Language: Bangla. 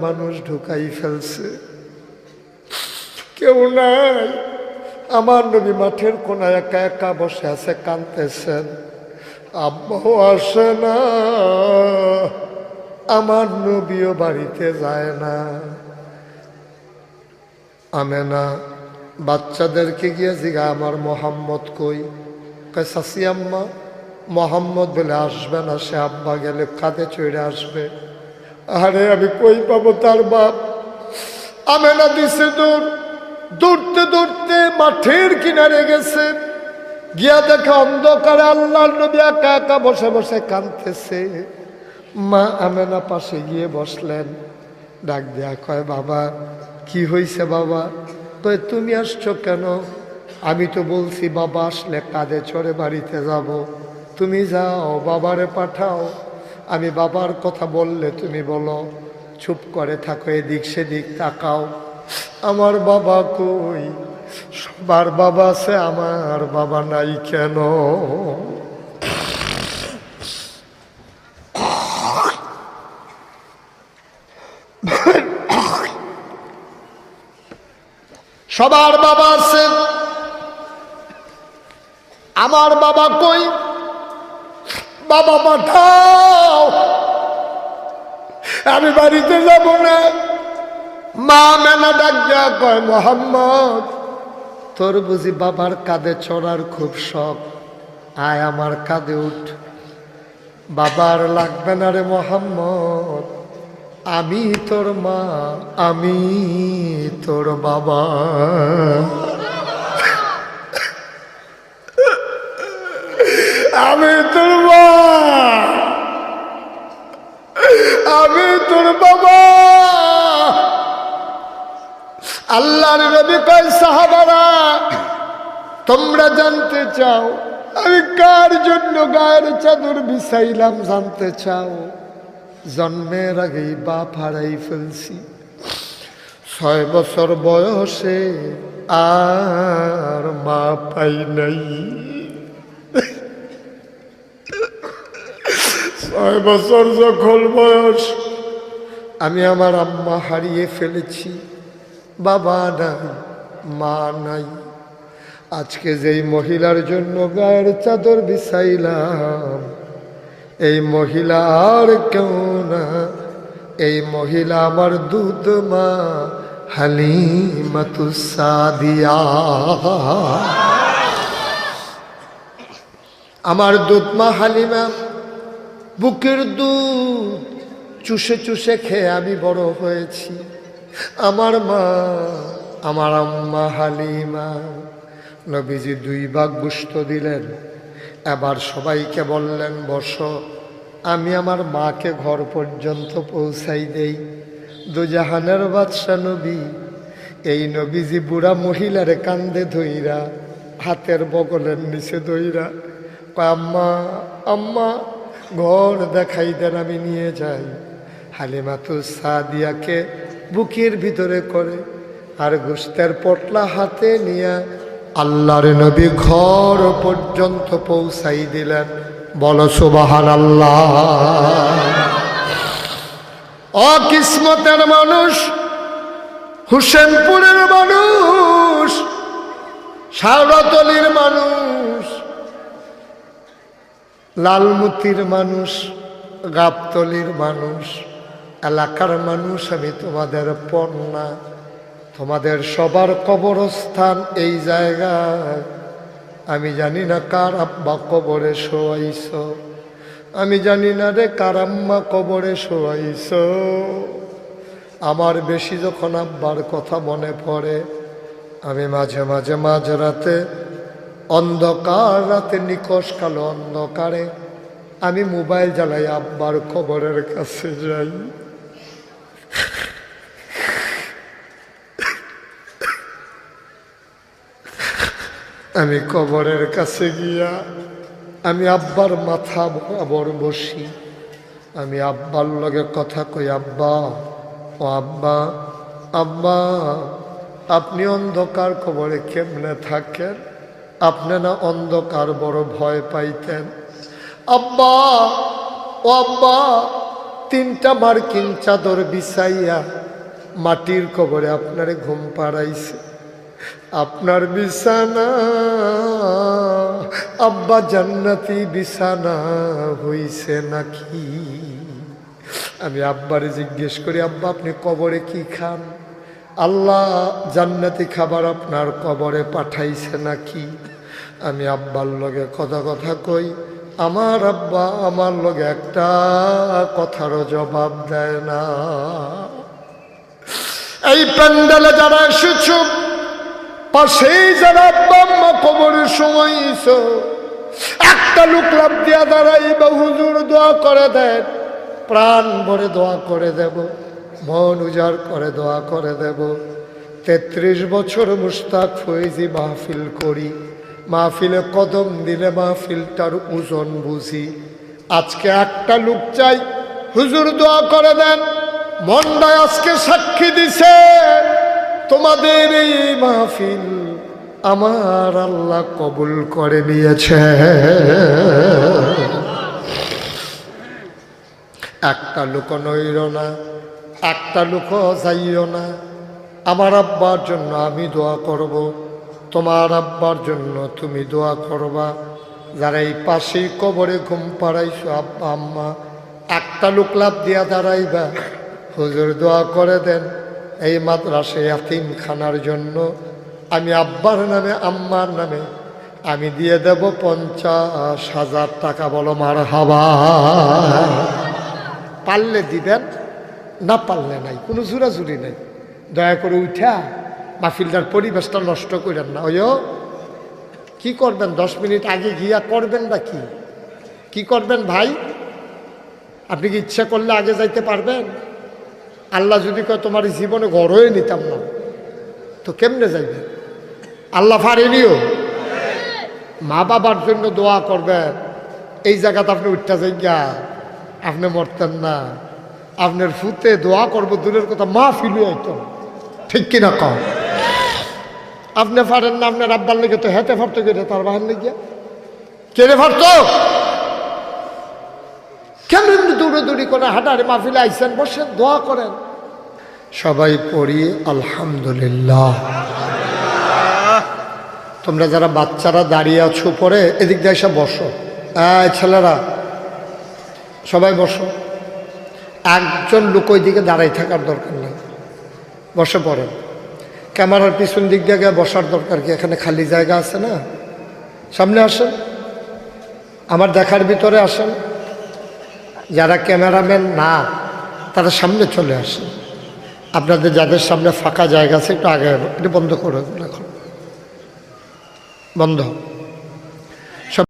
মানুষ ঢুকাই ফেলছে। কেউ নাই। আমার নবী মাঠের কোনায় একা একা বসে আছে, কাঁদতেছেন। আব্বাও আসে না। আমার নবীও বাড়িতে যায় না। আমে না বাচ্চাদেরকে গিয়ে জিগা, আমার মোহাম্মদ কই? কয়, সাসি আম্মা, মোহাম্মদ বলে আসবে না, সে আব্বা গেলে কাঁধে চড়ে আসবে। আরে, আমি কই পাবো তার বাপ? আমে না দিছে দূর দৌড়তে দৌড়তে মাঠের কিনারে গেছে। গিয়া দেখে অন্ধকারে আল্লাহ নবী একা একা বসে বসে কাঁদতেছে। মা আমেনা পাশে গিয়ে বসলেন। ডাক দেয়া কয়, বাবা, কি হয়েছে বাবা? কয়, তুমি আসছো কেন? আমি তো বলছি, বাবা আসলে কাঁধে চড়ে বাড়িতে যাব। তুমি যাও, বাবারে পাঠাও। আমি বাবার কথা বললে তুমি বলো, চুপ করে থাকো, এদিক সেদিক তাকাও। আমার বাবা কই? সবার বাবা আছে, আমার বাবা নাই কেন? সবার বাবা আছে। আমার বাবা কই? বাবা পাঠাও আমি বাড়িতে যাব না। মা মেনা ডাক দেয়া কয়, মোহাম্মদ, তোর বুঝি বাবার কাঁধে চড়ার খুব শখ। আয় আমার কাঁধে উঠ। বাবার লাগবে না রে মোহাম্মদ, আমি তোর মা, আমি তোর বাবা। আমি তোর আমি তোর বাবা। আল্লাহর কয়, সাহাবারা, তোমরা জানতে চাও, আমি কার জন্য গায়ের চাদর বিছাইলাম জানতে চাও? জন্মের আগেই বাপ হারাই ফেলছি। ছয় বছর বয়সে আর মা পাই নাই। ছয় বছর যখন বয়স, আমি আমার আম্মা হারিয়ে ফেলেছি। বাবা নাই, মা নাই। আজকে যেই মহিলার জন্য গায়ের চাদর বিছাইলাম, এই মহিলা আর কেউ না। এই মহিলা আমার দুধ মা হালিমাতুসাদিয়া আমার দুধ মা হালিমা বুকের দুধ চুষে চুষে খেয়ে আমি বড় হয়েছি। আমার মা, আমার আম্মা হালিমা, নবীজি দুই ভাগ গুস্ত দিলেন। এবার সবাইকে বললেন, বস, আমি আমার মাকে ঘর পর্যন্ত পৌঁছাই দেই। দুজাহানের বাদশা নবী, এই নবীজি বুড়া মহিলার কান্দে ধইরা, হাতের বগলের নিচে ধইরা, আম্মা আম্মা ঘর দেখাই দেন আমি নিয়ে যাই। হালিমাতু সাদিয়াকে বুকের ভিতরে করে আর গোস্তের পটলা হাতে নিয়ে আল্লাহর নবী ঘর পর্যন্ত পৌঁছাই দিলেন। বল সুবাহান আল্লাহ অকিসমতের মানুষ, হুসেনপুরের মানুষ সারতলির মানুষ লালমতির মানুষ, গাবতলির মানুষ, এলাকার মানুষ আমি তোমাদের পণ্যা। তোমাদের সবার কবরস্থান এই জায়গায়। আমি জানি না কার আব্বা কবরে শোয়াইছ। আমি জানি না রে কার আম্মা কবরে শোয়াইছ। আমার বেশি যখন আব্বার কথা মনে পড়ে, আমি মাঝে মাঝে মাঝ রাতে অন্ধকার রাতে নিকশ কালো অন্ধকারে আমি মোবাইল জ্বালাই আব্বার খবরের কাছে যাই। আমি কবরের কাছে গিয়া আমি আব্বার মাথা বরাবর বসি। আমি আব্বার লগে কথা কই, আব্বা, ও আব্বা আব্বা, আপনি অন্ধকার কবরে কেমনে থাকেন? আপনি না অন্ধকার বড় ভয় পাইতেন। আব্বা, ও আব্বা, তিনটা মার্কিন চাদর বিছাইয়া মাটির কবরে আপনারে ঘুম পাড়াইছে। আপনার বিছানা, আব্বা জান্নাতি বিছানা হইছে নাকি? আমি আব্বারে জিজ্ঞেস করি, আব্বা, আপনি কবরে কি খান? আল্লাহ জান্নাতি খাবার আপনার কবরে পাঠাইছে নাকি? আমি আব্বার লগে কথা কথা কই, আমার আব্বা আমার লগে একটা কথারও জবাব দেয় না। এই প্যান্ডেলে যারা এসেছ, পাশেই যারা আব্বা আম্মা কবরের সময় একটা লোক লাভ দিয়া দাঁড়াই বা হুজুর দোয়া করে দেন, প্রাণ ভরে দোয়া করে দেব। মন উজাড় করে, দোয়া করে দেব। তেত্রিশ বছর মুস্তাক ফৈজি মাহফিল করি। মাহফিলে কদম দিলে মাহফিলটার ওজন বুঝি। আজকে একটা লোক চাই, হুজুর দোয়া করে দেন। মন্ডায় আজকে সাক্ষী দিছে, তোমাদের এই মাহফিল আমার আল্লাহ কবুল করে নিয়েছে। একটা লোক নইল না একটা লোক যাইও না। আমার আব্বার জন্য আমি দোয়া করব। তোমার আব্বার জন্য তুমি দোয়া করবা। যারা এই পাশেই কবরে ঘুম পাড়াইছো, আব্বা, আম্মা, একটা লোক লাভ দিয়া দাঁড়াইবা। হুজুর দোয়া করে দেন এই মাদ্রাসে খানার জন্য। আমি আব্বার নামে, আম্মার নামে আমি দিয়ে দেব পঞ্চাশ হাজার টাকা। বলো মার হাবা পারলে দিবেন? না পারলে নাই, কোনো জুরাজুরি নাই। দয়া করে উঠা, মাহফিলটার পরিবেশটা নষ্ট করেন না। ওই কি করবেন? দশ মিনিট আগে গিয়া করবেন বা কি? কি করবেন ভাই? আপনি কি ইচ্ছা করলে আগে যাইতে পারবেন? আল্লাহ যদি কয়, তোমার জীবনে গড়ই নিতাম না। তো কেমনে যাইবে? আল্লাহ ফারেনিও মা বাবার জন্য দোয়া করবেন। এই জায়গাতে আপনি উঠতে যাইয়া আপনি মরতেন না। আপনার ফুতে দোয়া করব, দূরের কথা মা ফিলু আইতো ঠিক কিনা কম আপনি পারেন না, আপনার আব্বার লেগে তো হেঁটে ফারতো গেলে, তার বাহার লেগে। কেড়ে ফারতো কেন এমনি দৌড়াদৌড়ি করে হাঁটারে মাহফিলে আইসেন, বসেন, দোয়া করেন। সবাই পড়ি, আলহামদুলিল্লাহ। তোমরা যারা বাচ্চারা দাঁড়িয়ে আছো পরে এদিক দিয়ে এসে বসো। ছেলেরা, সবাই বসো। একজন লোক ওই দিকে দাঁড়াই থাকার দরকার নেই। বসে পড়েন। ক্যামেরার পিছন দিক দিয়ে বসার দরকার কি? এখানে খালি জায়গা আছে না? সামনে আসেন। আমার দেখার ভিতরে আসেন। যারা ক্যামেরাম্যান, না, তারা সামনে চলে আসেন। আপনাদের যাদের সামনে ফাঁকা জায়গা আছে, একটু আগে এটা বন্ধ করে এখন। বন্ধ।